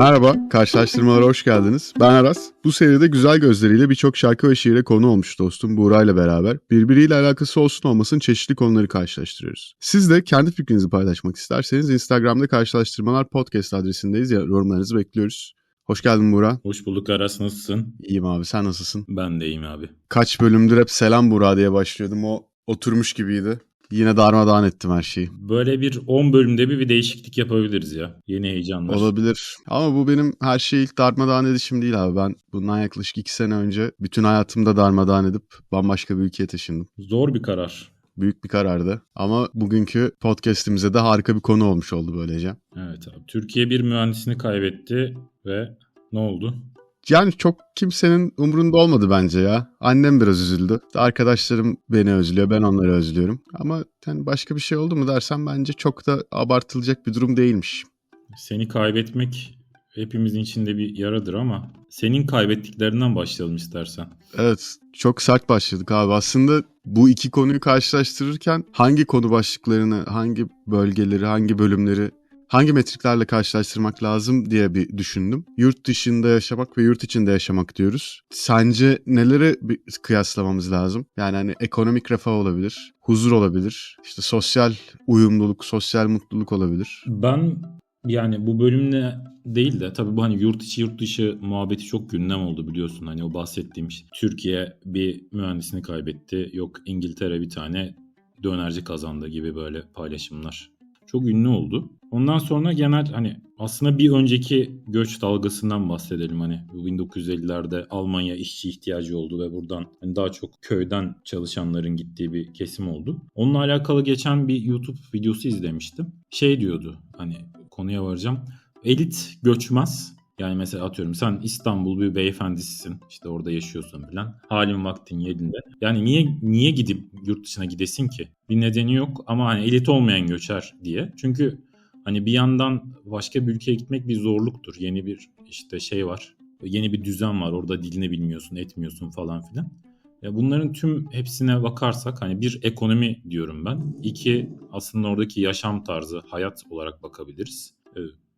Merhaba, karşılaştırmalara hoş geldiniz. Ben Aras. Bu seride güzel gözleriyle birçok şarkı ve şiire konu olmuş dostum Buğra ile beraber. Birbiriyle alakası olsun olmasın çeşitli konuları karşılaştırıyoruz. Siz de kendi fikrinizi paylaşmak isterseniz Instagram'da karşılaştırmalar podcast adresindeyiz. Yorumlarınızı bekliyoruz. Hoş geldin Buğra. Hoş bulduk Aras nasılsın? İyiyim abi sen nasılsın? Ben de iyiyim abi. Kaç bölümdür hep selam Buğra diye başlıyordum. O oturmuş gibiydi. Yine darmadağın ettim her şeyi. Böyle bir 10 bölümde bir, bir değişiklik yapabiliriz ya. Yeni heyecanlar. Olabilir. Ama bu benim her şeyi ilk darmadağın edişim değil abi. Ben bundan yaklaşık iki sene önce bütün hayatımda darmadağın edip bambaşka bir ülkeye taşındım. Zor bir karar. Büyük bir karardı. Ama bugünkü podcast'imize de harika bir konu olmuş oldu böylece. Evet abi. Türkiye bir mühendisini kaybetti ve ne oldu? Yani çok kimsenin umrunda olmadı bence ya. Annem biraz üzüldü. Arkadaşlarım beni özlüyor, ben onları özlüyorum. Ama yani başka bir şey oldu mu dersen bence çok da abartılacak bir durum değilmiş. Seni kaybetmek hepimizin içinde bir yaradır ama senin kaybettiklerinden başlayalım istersen. Evet, çok sert başladık abi. Aslında bu iki konuyu karşılaştırırken hangi konu başlıklarını, hangi bölgeleri, hangi bölümleri hangi metriklerle karşılaştırmak lazım diye bir düşündüm. Yurt dışında yaşamak ve yurt içinde yaşamak diyoruz. Sence neleri bir kıyaslamamız lazım? Yani hani ekonomik refah olabilir, huzur olabilir, işte sosyal uyumluluk, sosyal mutluluk olabilir. Ben yani bu bölümle değil de tabii bu hani yurt içi yurt dışı muhabbeti çok gündem oldu biliyorsun. Hani o bahsettiğim. Türkiye bir mühendisini kaybetti. Yok İngiltere bir tane dönerci kazandı gibi böyle paylaşımlar. Çok ünlü oldu. Ondan sonra genel hani aslında bir önceki göç dalgasından bahsedelim hani 1950'lerde Almanya işçi ihtiyacı oldu ve buradan hani daha çok köyden çalışanların gittiği bir kesim oldu. Onunla alakalı geçen bir YouTube videosu izlemiştim. Şey diyordu hani konuya varacağım. Elit göçmez yani mesela atıyorum sen İstanbul bir beyefendisisin. işte orada yaşıyorsun bilen. Halin vaktin yerinde. Yani niye niye gidip yurt dışına gidesin ki? Bir nedeni yok ama hani elit olmayan göçer diye. Çünkü hani bir yandan başka bir ülkeye gitmek bir zorluktur. Yeni bir işte şey var. Yeni bir düzen var. Orada dilini bilmiyorsun, etmiyorsun falan filan. Ya bunların tüm hepsine bakarsak hani bir ekonomi diyorum ben. İki aslında oradaki yaşam tarzı, hayat olarak bakabiliriz.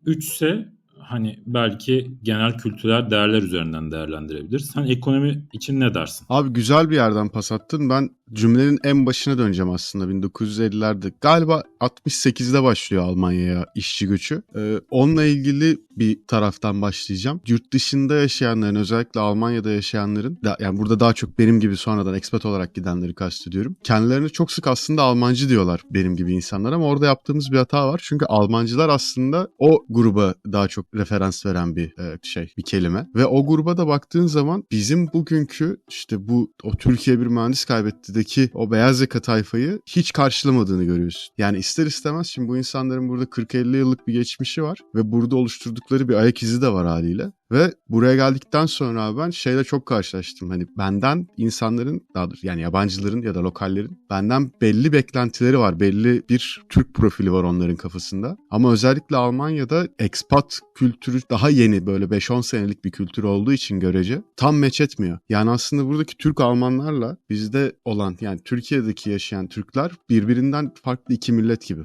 Üç ise hani belki genel kültürel değerler üzerinden değerlendirebiliriz. Sen ekonomi için ne dersin? Abi güzel bir yerden pas attın. Ben cümlenin en başına döneceğim aslında 1950'lerde. Galiba 68'de başlıyor Almanya'ya işçi göçü. Ee, onunla ilgili bir taraftan başlayacağım. Yurt dışında yaşayanların özellikle Almanya'da yaşayanların yani burada daha çok benim gibi sonradan expat olarak gidenleri kastediyorum. Kendilerini çok sık aslında Almancı diyorlar benim gibi insanlar ama orada yaptığımız bir hata var. Çünkü Almancılar aslında o gruba daha çok referans veren bir e, şey, bir kelime. Ve o gruba da baktığın zaman bizim bugünkü işte bu o Türkiye bir mühendis kaybetti de ülkedeki o beyaz yaka tayfayı hiç karşılamadığını görüyorsun. Yani ister istemez şimdi bu insanların burada 40-50 yıllık bir geçmişi var ve burada oluşturdukları bir ayak izi de var haliyle. Ve buraya geldikten sonra ben şeyle çok karşılaştım. Hani benden insanların daha doğrusu yani yabancıların ya da lokallerin benden belli beklentileri var. Belli bir Türk profili var onların kafasında. Ama özellikle Almanya'da expat kültürü daha yeni böyle 5-10 senelik bir kültür olduğu için görece tam meç etmiyor. Yani aslında buradaki Türk Almanlarla bizde olan yani Türkiye'deki yaşayan Türkler birbirinden farklı iki millet gibi.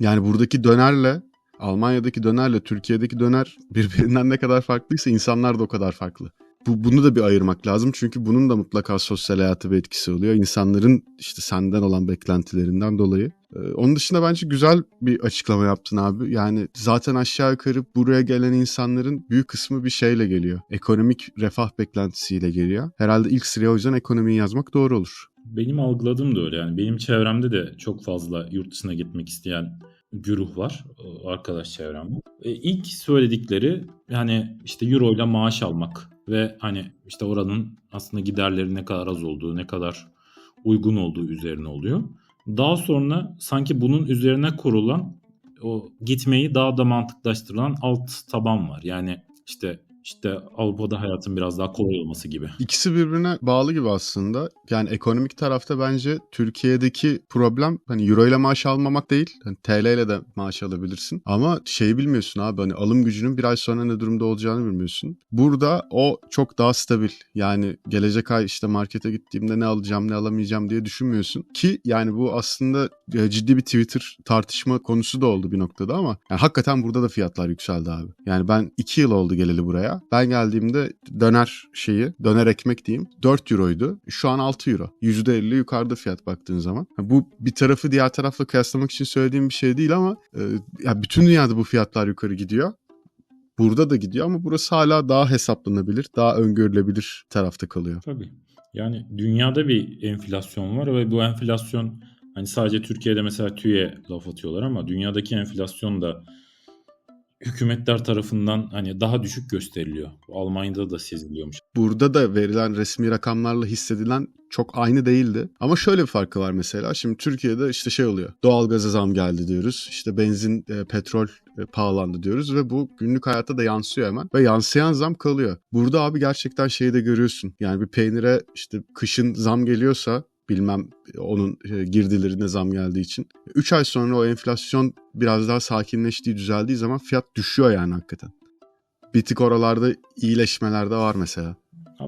Yani buradaki dönerle Almanya'daki dönerle Türkiye'deki döner birbirinden ne kadar farklıysa insanlar da o kadar farklı. Bu, bunu da bir ayırmak lazım çünkü bunun da mutlaka sosyal hayatı bir etkisi oluyor. İnsanların işte senden olan beklentilerinden dolayı. Ee, onun dışında bence güzel bir açıklama yaptın abi. Yani zaten aşağı yukarı buraya gelen insanların büyük kısmı bir şeyle geliyor. Ekonomik refah beklentisiyle geliyor. Herhalde ilk sıraya o yüzden ekonomiyi yazmak doğru olur. Benim algıladığım da öyle yani. Benim çevremde de çok fazla yurt dışına gitmek isteyen güruh var arkadaş çevremde. E, ilk söyledikleri yani işte euro ile maaş almak ve hani işte oranın aslında giderleri ne kadar az olduğu, ne kadar uygun olduğu üzerine oluyor. Daha sonra sanki bunun üzerine kurulan o gitmeyi daha da mantıklaştırılan alt taban var. Yani işte işte Avrupa'da hayatın biraz daha kolay olması gibi. İkisi birbirine bağlı gibi aslında. Yani ekonomik tarafta bence Türkiye'deki problem hani euro ile maaş almamak değil. Hani TL ile de maaş alabilirsin. Ama şeyi bilmiyorsun abi hani alım gücünün bir ay sonra ne durumda olacağını bilmiyorsun. Burada o çok daha stabil. Yani gelecek ay işte markete gittiğimde ne alacağım ne alamayacağım diye düşünmüyorsun. Ki yani bu aslında e, ciddi bir Twitter tartışma konusu da oldu bir noktada ama yani hakikaten burada da fiyatlar yükseldi abi. Yani ben 2 yıl oldu geleli buraya. Ben geldiğimde döner şeyi, döner ekmek diyeyim 4 euroydu. Şu an 6 euro. %50 yukarıda fiyat baktığın zaman. Bu bir tarafı diğer tarafla kıyaslamak için söylediğim bir şey değil ama e, ya bütün dünyada bu fiyatlar yukarı gidiyor. Burada da gidiyor ama burası hala daha hesaplanabilir, daha öngörülebilir tarafta kalıyor. Tabii. Yani dünyada bir enflasyon var ve bu enflasyon hani sadece Türkiye'de mesela TÜİ'ye laf atıyorlar ama dünyadaki enflasyon da hükümetler tarafından hani daha düşük gösteriliyor. Almanya'da da seziliyormuş. Burada da verilen resmi rakamlarla hissedilen çok aynı değildi. Ama şöyle bir farkı var mesela. Şimdi Türkiye'de işte şey oluyor. Doğalgaza zam geldi diyoruz. İşte benzin, e, petrol e, pahalandı diyoruz ve bu günlük hayatta da yansıyor hemen. Ve yansıyan zam kalıyor. Burada abi gerçekten şeyi de görüyorsun. Yani bir peynire işte kışın zam geliyorsa bilmem onun e, girdilerine zam geldiği için. 3 ay sonra o enflasyon biraz daha sakinleştiği, düzeldiği zaman fiyat düşüyor yani hakikaten. Bir tık oralarda iyileşmeler de var mesela.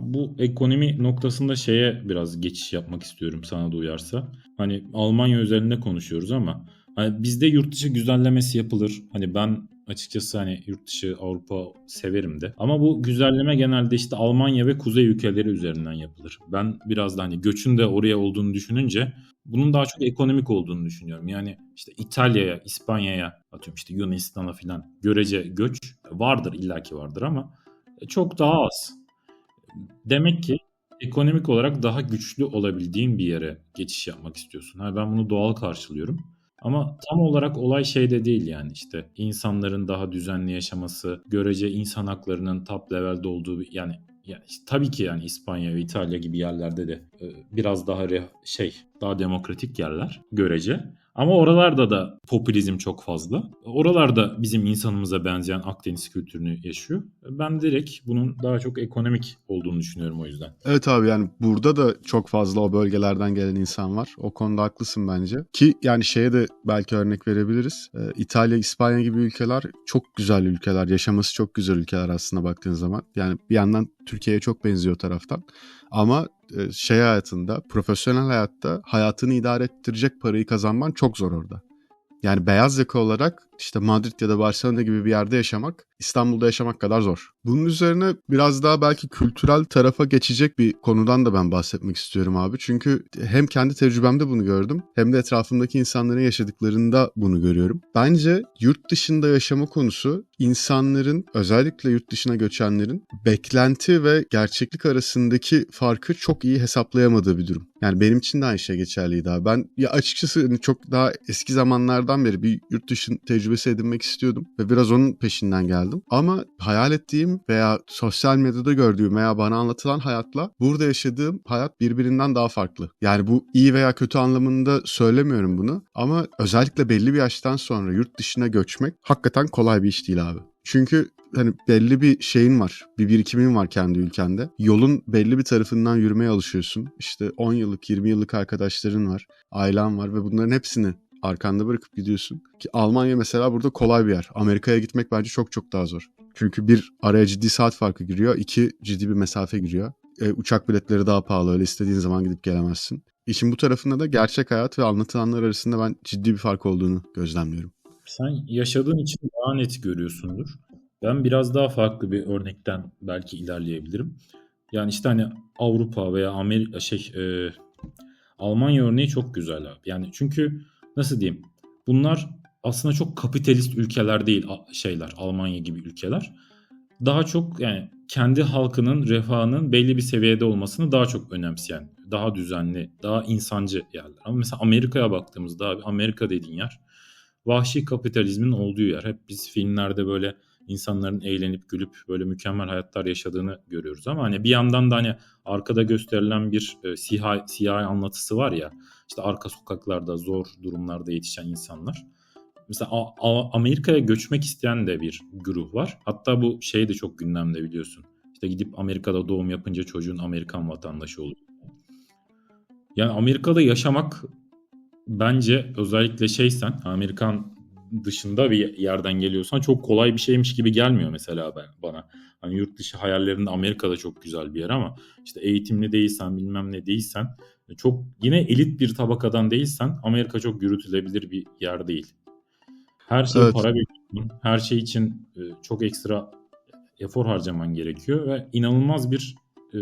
Bu ekonomi noktasında şeye biraz geçiş yapmak istiyorum sana da uyarsa. Hani Almanya özelinde konuşuyoruz ama hani bizde yurt dışı güzellemesi yapılır. Hani ben açıkçası hani yurt dışı Avrupa severim de. Ama bu güzelleme genelde işte Almanya ve kuzey ülkeleri üzerinden yapılır. Ben biraz da hani göçün de oraya olduğunu düşününce bunun daha çok ekonomik olduğunu düşünüyorum. Yani işte İtalya'ya, İspanya'ya atıyorum işte Yunanistan'a falan görece göç vardır illaki vardır ama çok daha az. Demek ki ekonomik olarak daha güçlü olabildiğin bir yere geçiş yapmak istiyorsun. Ha, ben bunu doğal karşılıyorum. Ama tam olarak olay şeyde değil yani işte insanların daha düzenli yaşaması, görece insan haklarının top levelde olduğu yani yani işte tabii ki yani İspanya ve İtalya gibi yerlerde de e, biraz daha re- şey daha demokratik yerler görece. Ama oralarda da popülizm çok fazla. Oralarda bizim insanımıza benzeyen Akdeniz kültürünü yaşıyor. Ben direkt bunun daha çok ekonomik olduğunu düşünüyorum o yüzden. Evet abi yani burada da çok fazla o bölgelerden gelen insan var. O konuda haklısın bence. Ki yani şeye de belki örnek verebiliriz. Ee, İtalya, İspanya gibi ülkeler çok güzel ülkeler. Yaşaması çok güzel ülkeler aslında baktığın zaman. Yani bir yandan Türkiye'ye çok benziyor taraftan. Ama şey hayatında, profesyonel hayatta hayatını idare ettirecek parayı kazanman çok zor orada. Yani beyaz yaka olarak işte Madrid ya da Barcelona gibi bir yerde yaşamak İstanbul'da yaşamak kadar zor. Bunun üzerine biraz daha belki kültürel tarafa geçecek bir konudan da ben bahsetmek istiyorum abi. Çünkü hem kendi tecrübemde bunu gördüm hem de etrafımdaki insanların yaşadıklarında bunu görüyorum. Bence yurt dışında yaşama konusu insanların özellikle yurt dışına göçenlerin beklenti ve gerçeklik arasındaki farkı çok iyi hesaplayamadığı bir durum. Yani benim için de aynı şey geçerliydi abi. Ben ya açıkçası hani çok daha eski zamanlardan beri bir yurt dışı tecrübesi edinmek istiyordum ve biraz onun peşinden geldim. Ama hayal ettiğim veya sosyal medyada gördüğüm veya bana anlatılan hayatla burada yaşadığım hayat birbirinden daha farklı. Yani bu iyi veya kötü anlamında söylemiyorum bunu ama özellikle belli bir yaştan sonra yurt dışına göçmek hakikaten kolay bir iş değil abi. Çünkü hani belli bir şeyin var. Bir birikimin var kendi ülkende. Yolun belli bir tarafından yürümeye alışıyorsun. İşte 10 yıllık, 20 yıllık arkadaşların var, ailen var ve bunların hepsini arkanda bırakıp gidiyorsun. Ki Almanya mesela burada kolay bir yer. Amerika'ya gitmek bence çok çok daha zor. Çünkü bir araya ciddi saat farkı giriyor. iki ciddi bir mesafe giriyor. E, uçak biletleri daha pahalı. Öyle istediğin zaman gidip gelemezsin. İşin bu tarafında da gerçek hayat ve anlatılanlar arasında ben ciddi bir fark olduğunu gözlemliyorum. Sen yaşadığın için daha net görüyorsundur. Ben biraz daha farklı bir örnekten belki ilerleyebilirim. Yani işte hani Avrupa veya Amerika şey e, Almanya örneği çok güzel abi. Yani çünkü nasıl diyeyim? Bunlar aslında çok kapitalist ülkeler değil şeyler Almanya gibi ülkeler. Daha çok yani kendi halkının refahının belli bir seviyede olmasını daha çok önemseyen, daha düzenli, daha insancı yerler. Ama mesela Amerika'ya baktığımızda abi Amerika dediğin yer vahşi kapitalizmin olduğu yer. Hep biz filmlerde böyle insanların eğlenip gülüp böyle mükemmel hayatlar yaşadığını görüyoruz ama hani bir yandan da hani arkada gösterilen bir e, siyah, siyah anlatısı var ya işte arka sokaklarda zor durumlarda yetişen insanlar. mesela Amerika'ya göçmek isteyen de bir güruh var. Hatta bu şey de çok gündemde biliyorsun. İşte gidip Amerika'da doğum yapınca çocuğun Amerikan vatandaşı oluyor. Yani Amerika'da yaşamak bence özellikle şeysen Amerikan dışında bir yerden geliyorsan çok kolay bir şeymiş gibi gelmiyor mesela ben bana. Hani yurt dışı hayallerinde Amerika'da çok güzel bir yer ama işte eğitimli değilsen bilmem ne değilsen çok yine elit bir tabakadan değilsen Amerika çok yürütülebilir bir yer değil. Her şey Evet. para bekliyorsun. Her şey için e, çok ekstra efor harcaman gerekiyor ve inanılmaz bir e,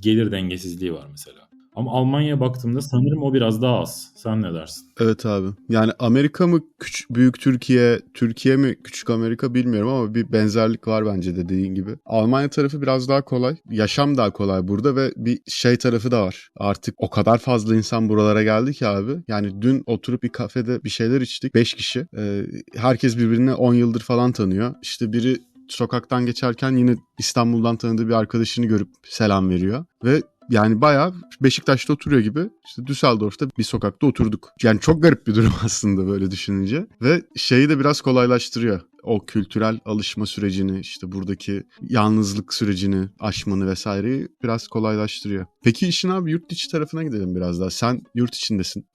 gelir dengesizliği var mesela. Ama Almanya'ya baktığımda sanırım o biraz daha az. Sen ne dersin? Evet abi. Yani Amerika mı küçük, büyük Türkiye, Türkiye mi küçük Amerika bilmiyorum ama bir benzerlik var bence dediğin gibi. Almanya tarafı biraz daha kolay. Yaşam daha kolay burada ve bir şey tarafı da var. Artık o kadar fazla insan buralara geldi ki abi. Yani dün oturup bir kafede bir şeyler içtik. 5 kişi. Ee, herkes birbirini 10 yıldır falan tanıyor. İşte biri sokaktan geçerken yine İstanbul'dan tanıdığı bir arkadaşını görüp selam veriyor. Ve yani bayağı Beşiktaş'ta oturuyor gibi işte Düsseldorf'ta bir sokakta oturduk. Yani çok garip bir durum aslında böyle düşününce. Ve şeyi de biraz kolaylaştırıyor. O kültürel alışma sürecini işte buradaki yalnızlık sürecini aşmanı vesaireyi biraz kolaylaştırıyor. Peki işin abi yurt içi tarafına gidelim biraz daha. Sen yurt içindesin.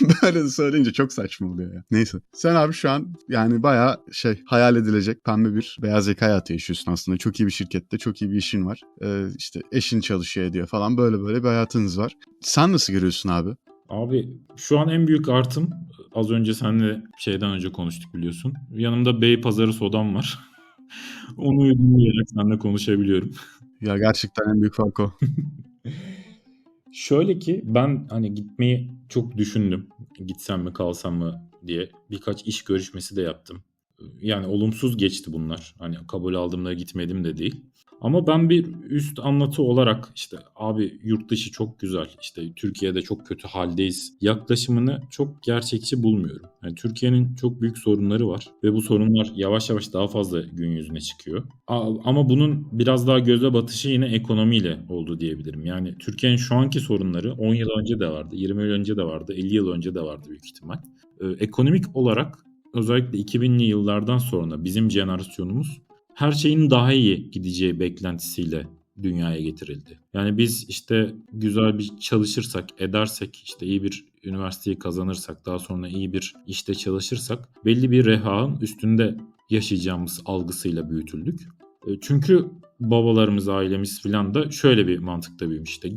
Böyle söyleyince çok saçma oluyor ya. Neyse. Sen abi şu an yani bayağı şey hayal edilecek pembe bir beyaz yaka hayatı yaşıyorsun aslında. Çok iyi bir şirkette çok iyi bir işin var. Ee, işte eşin çalışıyor ediyor falan böyle böyle bir hayatınız var. Sen nasıl görüyorsun abi? Abi şu an en büyük artım az önce seninle şeyden önce konuştuk biliyorsun. Yanımda Beypazarı sodam var. Onu yudumlayarak seninle konuşabiliyorum. Ya gerçekten en büyük fark o. Şöyle ki ben hani gitmeyi çok düşündüm. Gitsem mi kalsam mı diye. Birkaç iş görüşmesi de yaptım. Yani olumsuz geçti bunlar. Hani kabul aldığımda gitmedim de değil. Ama ben bir üst anlatı olarak işte abi yurt dışı çok güzel işte Türkiye'de çok kötü haldeyiz yaklaşımını çok gerçekçi bulmuyorum. Yani Türkiye'nin çok büyük sorunları var ve bu sorunlar yavaş yavaş daha fazla gün yüzüne çıkıyor. Ama bunun biraz daha göze batışı yine ekonomiyle oldu diyebilirim. Yani Türkiye'nin şu anki sorunları 10 yıl önce de vardı, 20 yıl önce de vardı, 50 yıl önce de vardı büyük ihtimal. Ee, ekonomik olarak özellikle 2000'li yıllardan sonra bizim jenerasyonumuz her şeyin daha iyi gideceği beklentisiyle dünyaya getirildi. Yani biz işte güzel bir çalışırsak, edersek, işte iyi bir üniversiteyi kazanırsak, daha sonra iyi bir işte çalışırsak belli bir rehaın üstünde yaşayacağımız algısıyla büyütüldük. E, Çünkü babalarımız, ailemiz filan da şöyle bir mantıkta büyümüş işte.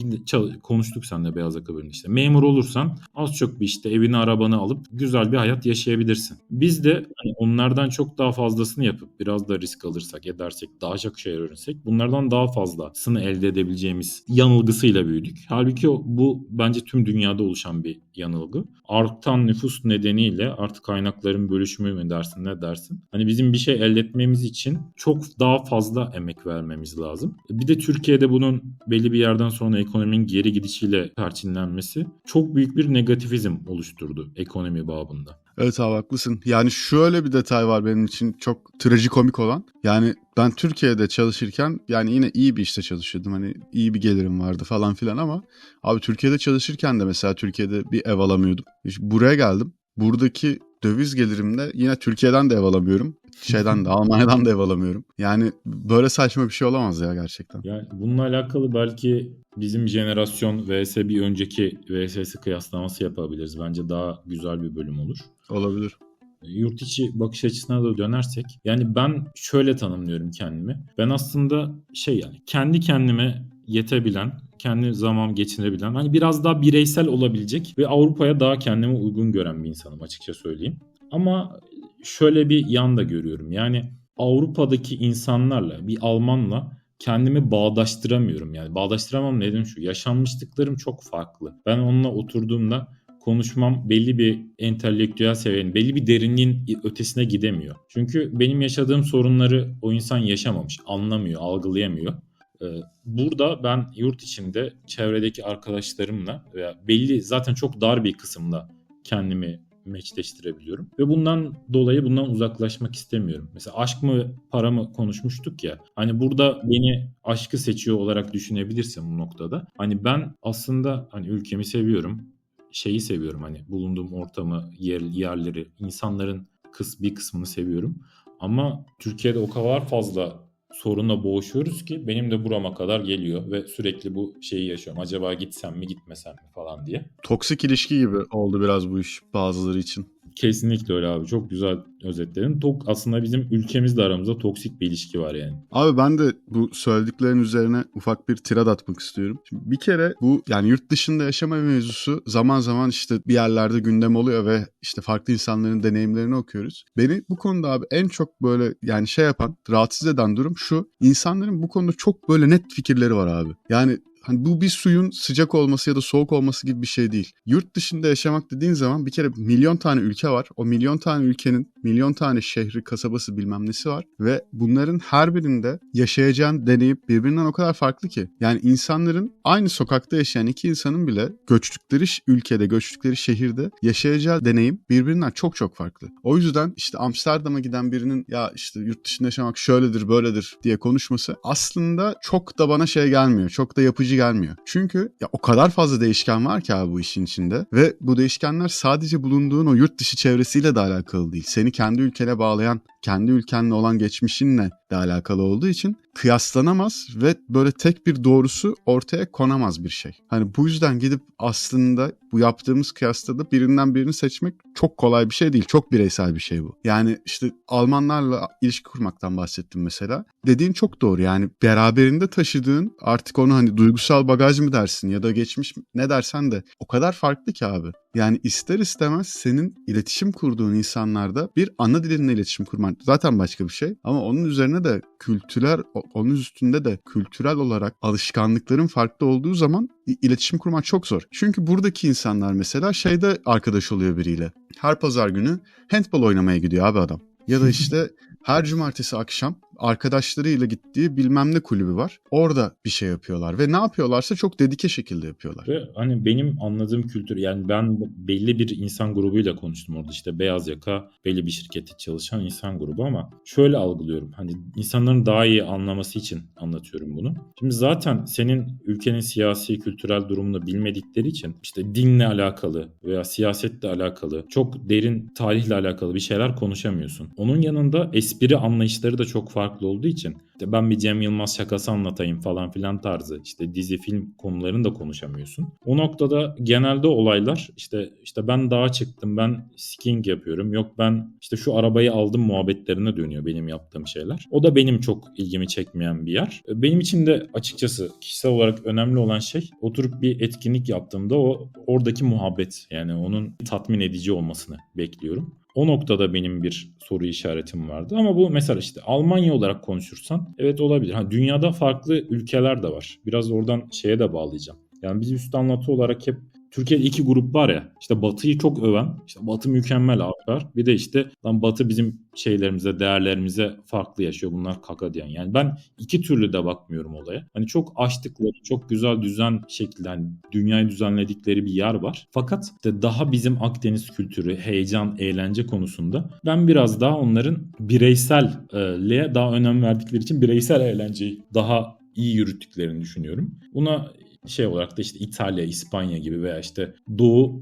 Konuştuk seninle beyaz yakalarında işte. Memur olursan az çok bir işte evini arabanı alıp güzel bir hayat yaşayabilirsin. Biz de hani onlardan çok daha fazlasını yapıp biraz da risk alırsak, edersek, daha çok şey öğrenirsek bunlardan daha fazlasını elde edebileceğimiz yanılgısıyla büyüdük. Halbuki bu bence tüm dünyada oluşan bir yanılgı. Artan nüfus nedeniyle artık kaynakların bölüşümü mü dersin ne dersin? Hani bizim bir şey elde etmemiz için çok daha fazla emek vermemiz lazım. Bir de Türkiye'de bunun belli bir yerden sonra ekonominin geri gidişiyle perçinlenmesi çok büyük bir negatifizm oluşturdu ekonomi babında. Evet abi haklısın. Yani şöyle bir detay var benim için çok trajikomik olan. Yani ben Türkiye'de çalışırken yani yine iyi bir işte çalışıyordum. Hani iyi bir gelirim vardı falan filan ama abi Türkiye'de çalışırken de mesela Türkiye'de bir ev alamıyordum. İşte buraya geldim. Buradaki döviz gelirimle yine Türkiye'den de ev alamıyorum. Şeyden de Almanya'dan da ev alamıyorum. Yani böyle saçma bir şey olamaz ya gerçekten. Yani bununla alakalı belki bizim jenerasyon vs bir önceki vs'si kıyaslaması yapabiliriz. Bence daha güzel bir bölüm olur. Olabilir. yurt içi bakış açısına da dönersek yani ben şöyle tanımlıyorum kendimi. Ben aslında şey yani kendi kendime yetebilen, kendi zaman geçirebilen hani biraz daha bireysel olabilecek ve Avrupa'ya daha kendime uygun gören bir insanım açıkça söyleyeyim. Ama şöyle bir yan da görüyorum. Yani Avrupa'daki insanlarla bir Almanla kendimi bağdaştıramıyorum. Yani bağdaştıramam dedim şu. Yaşanmışlıklarım çok farklı. Ben onunla oturduğumda konuşmam belli bir entelektüel seviyenin, belli bir derinliğin ötesine gidemiyor. Çünkü benim yaşadığım sorunları o insan yaşamamış, anlamıyor, algılayamıyor. Ee, Burada ben yurt içinde çevredeki arkadaşlarımla veya belli zaten çok dar bir kısımla kendimi meçleştirebiliyorum. Ve bundan dolayı bundan uzaklaşmak istemiyorum. Mesela aşk mı para mı konuşmuştuk ya. Hani burada beni aşkı seçiyor olarak düşünebilirsin bu noktada. Hani ben aslında hani ülkemi seviyorum şeyi seviyorum hani bulunduğum ortamı, yer, yerleri, insanların kıs bir kısmını seviyorum. Ama Türkiye'de o kadar fazla sorunla boğuşuyoruz ki benim de burama kadar geliyor ve sürekli bu şeyi yaşıyorum. Acaba gitsem mi gitmesem mi falan diye. Toksik ilişki gibi oldu biraz bu iş bazıları için. Kesinlikle öyle abi. Çok güzel özetledin. Tok aslında bizim ülkemizle aramızda toksik bir ilişki var yani. Abi ben de bu söylediklerin üzerine ufak bir tirad atmak istiyorum. Şimdi bir kere bu yani yurt dışında yaşama mevzusu zaman zaman işte bir yerlerde gündem oluyor ve işte farklı insanların deneyimlerini okuyoruz. Beni bu konuda abi en çok böyle yani şey yapan, rahatsız eden durum şu. İnsanların bu konuda çok böyle net fikirleri var abi. Yani Hani bu bir suyun sıcak olması ya da soğuk olması gibi bir şey değil. Yurt dışında yaşamak dediğin zaman bir kere milyon tane ülke var. O milyon tane ülkenin milyon tane şehri, kasabası bilmem nesi var. Ve bunların her birinde yaşayacağın deneyim birbirinden o kadar farklı ki. Yani insanların aynı sokakta yaşayan iki insanın bile göçtükleri ülkede, göçtükleri şehirde yaşayacağı deneyim birbirinden çok çok farklı. O yüzden işte Amsterdam'a giden birinin ya işte yurt dışında yaşamak şöyledir böyledir diye konuşması aslında çok da bana şey gelmiyor. Çok da yapıcı gelmiyor. Çünkü ya o kadar fazla değişken var ki abi bu işin içinde ve bu değişkenler sadece bulunduğun o yurt dışı çevresiyle de alakalı değil. Seni kendi ülkene bağlayan, kendi ülkenle olan geçmişinle de alakalı olduğu için kıyaslanamaz ve böyle tek bir doğrusu ortaya konamaz bir şey. Hani bu yüzden gidip aslında bu yaptığımız kıyasla da birinden birini seçmek çok kolay bir şey değil. Çok bireysel bir şey bu. Yani işte Almanlarla ilişki kurmaktan bahsettim mesela. Dediğin çok doğru yani beraberinde taşıdığın artık onu hani duygusal bagaj mı dersin ya da geçmiş ne dersen de o kadar farklı ki abi. Yani ister istemez senin iletişim kurduğun insanlarda bir ana dilinle iletişim kurman zaten başka bir şey. Ama onun üzerine de kültürel, onun üstünde de kültürel olarak alışkanlıkların farklı olduğu zaman iletişim kurmak çok zor. Çünkü buradaki insanlar mesela şeyde arkadaş oluyor biriyle. Her pazar günü handball oynamaya gidiyor abi adam. Ya da işte her cumartesi akşam arkadaşlarıyla gittiği bilmem ne kulübü var. Orada bir şey yapıyorlar ve ne yapıyorlarsa çok dedike şekilde yapıyorlar. Ve hani benim anladığım kültür yani ben belli bir insan grubuyla konuştum orada işte beyaz yaka belli bir şirkette çalışan insan grubu ama şöyle algılıyorum. Hani insanların daha iyi anlaması için anlatıyorum bunu. Şimdi zaten senin ülkenin siyasi kültürel durumunu bilmedikleri için işte dinle alakalı veya siyasetle alakalı çok derin tarihle alakalı bir şeyler konuşamıyorsun. Onun yanında espri anlayışları da çok farklı farklı olduğu için işte ben bir Cem Yılmaz şakası anlatayım falan filan tarzı işte dizi film konularını da konuşamıyorsun. O noktada genelde olaylar işte işte ben dağa çıktım ben skiing yapıyorum yok ben işte şu arabayı aldım muhabbetlerine dönüyor benim yaptığım şeyler. O da benim çok ilgimi çekmeyen bir yer. Benim için de açıkçası kişisel olarak önemli olan şey oturup bir etkinlik yaptığımda o oradaki muhabbet yani onun tatmin edici olmasını bekliyorum. O noktada benim bir soru işaretim vardı. Ama bu mesela işte Almanya olarak konuşursan evet olabilir. Ha, dünyada farklı ülkeler de var. Biraz oradan şeye de bağlayacağım. Yani biz üst anlatı olarak hep Türkiye'de iki grup var ya. İşte Batı'yı çok öven. işte Batı mükemmel abi Bir de işte lan Batı bizim şeylerimize, değerlerimize farklı yaşıyor. Bunlar kaka diyen. Yani ben iki türlü de bakmıyorum olaya. Hani çok açtıkları, çok güzel düzen şekilde hani dünyayı düzenledikleri bir yer var. Fakat işte daha bizim Akdeniz kültürü, heyecan, eğlence konusunda ben biraz daha onların bireyselliğe daha önem verdikleri için bireysel eğlenceyi daha iyi yürüttüklerini düşünüyorum. Buna şey olarak da işte İtalya, İspanya gibi veya işte Doğu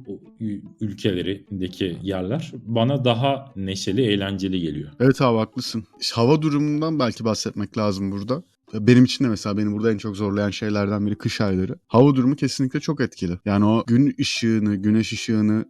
ülkelerindeki yerler bana daha neşeli, eğlenceli geliyor. Evet abi haklısın. Hava durumundan belki bahsetmek lazım burada. Benim için de mesela beni burada en çok zorlayan şeylerden biri kış ayları. Hava durumu kesinlikle çok etkili. Yani o gün ışığını, güneş ışığını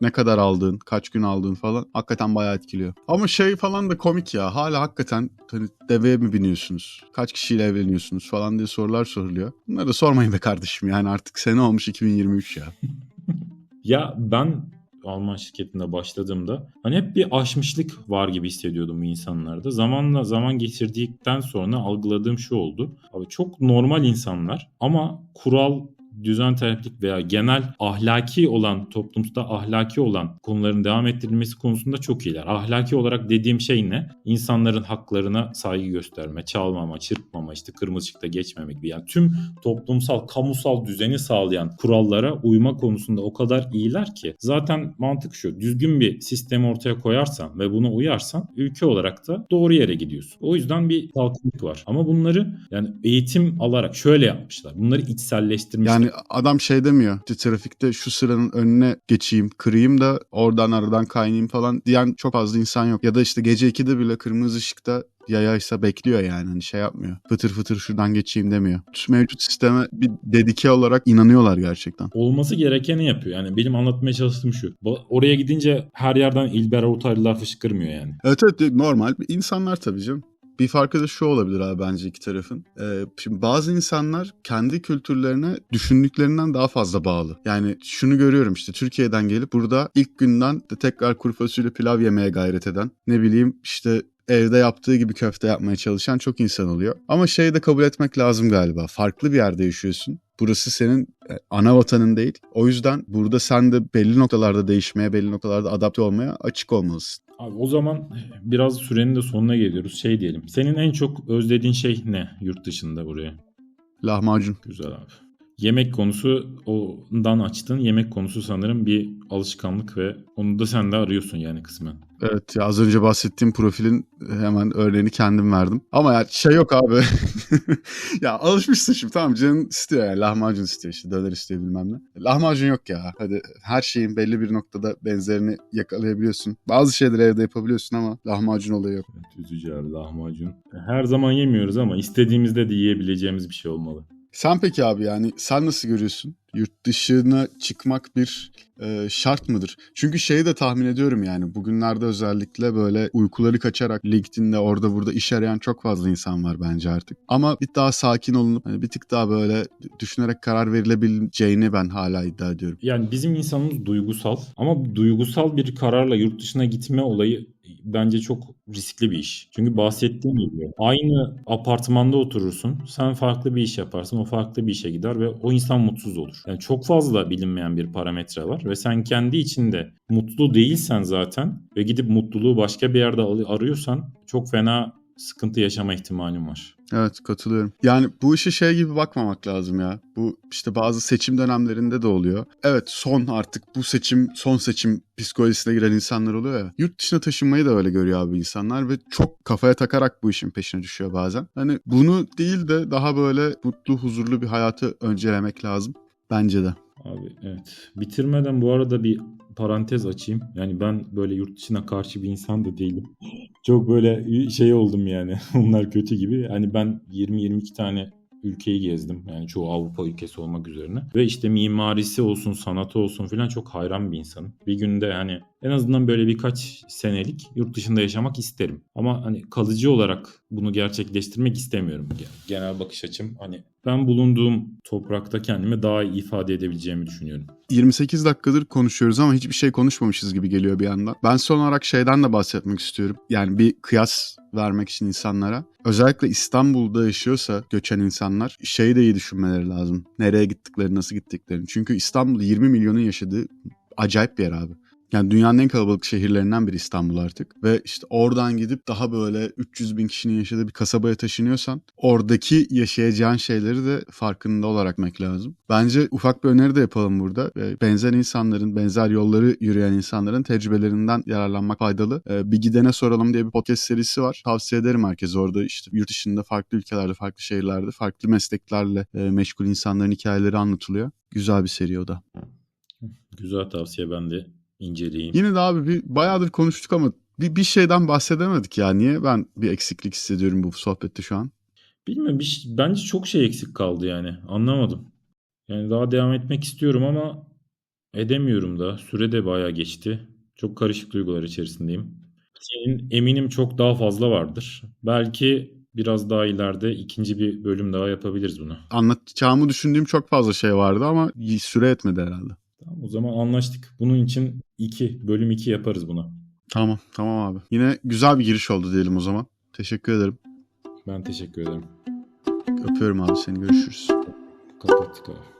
ne kadar aldığın, kaç gün aldığın falan hakikaten bayağı etkiliyor. Ama şey falan da komik ya. Hala hakikaten hani deveye mi biniyorsunuz? Kaç kişiyle evleniyorsunuz falan diye sorular soruluyor. Bunları da sormayın be kardeşim yani artık sene olmuş 2023 ya. ya ben Alman şirketinde başladığımda hani hep bir aşmışlık var gibi hissediyordum bu insanlarda. Zamanla zaman geçirdikten sonra algıladığım şu oldu. Abi çok normal insanlar ama kural düzen teraplik veya genel ahlaki olan toplumda ahlaki olan konuların devam ettirilmesi konusunda çok iyiler. Ahlaki olarak dediğim şey ne? İnsanların haklarına saygı gösterme, çalmama, çırpmama, işte kırmızı ışıkta geçmemek bir yani tüm toplumsal, kamusal düzeni sağlayan kurallara uyma konusunda o kadar iyiler ki zaten mantık şu. Düzgün bir sistem ortaya koyarsan ve buna uyarsan ülke olarak da doğru yere gidiyorsun. O yüzden bir kalkınlık var. Ama bunları yani eğitim alarak şöyle yapmışlar. Bunları içselleştirmişler. Yani Hani adam şey demiyor. İşte trafikte şu sıranın önüne geçeyim, kırayım da oradan aradan kaynayayım falan diyen çok fazla insan yok. Ya da işte gece 2'de bile kırmızı ışıkta yayaysa bekliyor yani hani şey yapmıyor. Fıtır fıtır şuradan geçeyim demiyor. Mevcut sisteme bir dedike olarak inanıyorlar gerçekten. Olması gerekeni yapıyor. Yani benim anlatmaya çalıştığım şu. Oraya gidince her yerden İlber Ortaylılar fışkırmıyor yani. Evet evet normal insanlar tabii canım. Bir farkı da şu olabilir abi bence iki tarafın. Ee, şimdi bazı insanlar kendi kültürlerine düşündüklerinden daha fazla bağlı. Yani şunu görüyorum işte Türkiye'den gelip burada ilk günden de tekrar kuru fasulye pilav yemeye gayret eden ne bileyim işte evde yaptığı gibi köfte yapmaya çalışan çok insan oluyor. Ama şeyi de kabul etmek lazım galiba. Farklı bir yerde yaşıyorsun. Burası senin e, ana vatanın değil. O yüzden burada sen de belli noktalarda değişmeye, belli noktalarda adapte olmaya açık olmalısın. Abi o zaman biraz sürenin de sonuna geliyoruz. Şey diyelim. Senin en çok özlediğin şey ne yurt dışında buraya? Lahmacun. Güzel abi. Yemek konusu ondan açtın. Yemek konusu sanırım bir alışkanlık ve onu da sen de arıyorsun yani kısmen. Evet ya az önce bahsettiğim profilin hemen örneğini kendim verdim. Ama ya şey yok abi. ya alışmışsın şimdi tamam canın istiyor yani lahmacun istiyor işte döner istiyor bilmem ne. Lahmacun yok ya. Hadi her şeyin belli bir noktada benzerini yakalayabiliyorsun. Bazı şeyleri evde yapabiliyorsun ama lahmacun olayı yok. Evet, üzücü abi lahmacun. Her zaman yemiyoruz ama istediğimizde de yiyebileceğimiz bir şey olmalı. Sen peki abi yani sen nasıl görüyorsun? Yurt dışına çıkmak bir e, şart mıdır? Çünkü şeyi de tahmin ediyorum yani bugünlerde özellikle böyle uykuları kaçarak LinkedIn'de orada burada iş arayan çok fazla insan var bence artık. Ama bir daha sakin olunup hani bir tık daha böyle düşünerek karar verilebileceğini ben hala iddia ediyorum. Yani bizim insanımız duygusal ama duygusal bir kararla yurt dışına gitme olayı bence çok riskli bir iş. Çünkü bahsettiğim gibi aynı apartmanda oturursun. Sen farklı bir iş yaparsın. O farklı bir işe gider ve o insan mutsuz olur. Yani çok fazla bilinmeyen bir parametre var ve sen kendi içinde mutlu değilsen zaten ve gidip mutluluğu başka bir yerde arıyorsan çok fena sıkıntı yaşama ihtimalin var. Evet katılıyorum. Yani bu işe şey gibi bakmamak lazım ya. Bu işte bazı seçim dönemlerinde de oluyor. Evet son artık bu seçim son seçim psikolojisine giren insanlar oluyor ya. Yurt dışına taşınmayı da öyle görüyor abi insanlar ve çok kafaya takarak bu işin peşine düşüyor bazen. Hani bunu değil de daha böyle mutlu huzurlu bir hayatı öncelemek lazım. Bence de. Abi evet. Bitirmeden bu arada bir parantez açayım. Yani ben böyle yurt dışına karşı bir insan da değilim. Çok böyle şey oldum yani. Onlar kötü gibi. Hani ben 20-22 tane ülkeyi gezdim. Yani çoğu Avrupa ülkesi olmak üzerine. Ve işte mimarisi olsun, sanatı olsun filan çok hayran bir insanım. Bir günde hani en azından böyle birkaç senelik yurt dışında yaşamak isterim. Ama hani kalıcı olarak bunu gerçekleştirmek istemiyorum. Genel bakış açım hani ben bulunduğum toprakta kendimi daha iyi ifade edebileceğimi düşünüyorum. 28 dakikadır konuşuyoruz ama hiçbir şey konuşmamışız gibi geliyor bir yandan. Ben son olarak şeyden de bahsetmek istiyorum. Yani bir kıyas vermek için insanlara. Özellikle İstanbul'da yaşıyorsa göçen insanlar şeyi de iyi düşünmeleri lazım. Nereye gittikleri, nasıl gittiklerini. Çünkü İstanbul 20 milyonun yaşadığı acayip bir yer abi. Yani dünyanın en kalabalık şehirlerinden biri İstanbul artık. Ve işte oradan gidip daha böyle 300 bin kişinin yaşadığı bir kasabaya taşınıyorsan oradaki yaşayacağın şeyleri de farkında olarak gitmek lazım. Bence ufak bir öneri de yapalım burada. Benzer insanların, benzer yolları yürüyen insanların tecrübelerinden yararlanmak faydalı. Bir gidene soralım diye bir podcast serisi var. Tavsiye ederim herkese orada işte yurt dışında farklı ülkelerde, farklı şehirlerde, farklı mesleklerle meşgul insanların hikayeleri anlatılıyor. Güzel bir seri o da. Güzel tavsiye ben de inceleyeyim. Yine de abi bir bayağıdır konuştuk ama bir, bir şeyden bahsedemedik ya. Niye ben bir eksiklik hissediyorum bu sohbette şu an? Bilmiyorum. Bir, bence çok şey eksik kaldı yani. Anlamadım. Yani daha devam etmek istiyorum ama edemiyorum da. Süre de bayağı geçti. Çok karışık duygular içerisindeyim. Senin eminim çok daha fazla vardır. Belki biraz daha ileride ikinci bir bölüm daha yapabiliriz bunu. Anlatacağımı düşündüğüm çok fazla şey vardı ama süre etmedi herhalde. Tamam o zaman anlaştık. Bunun için 2 bölüm 2 yaparız buna. Tamam tamam abi. Yine güzel bir giriş oldu diyelim o zaman. Teşekkür ederim. Ben teşekkür ederim. Öpüyorum abi seni görüşürüz. Kapattık abi.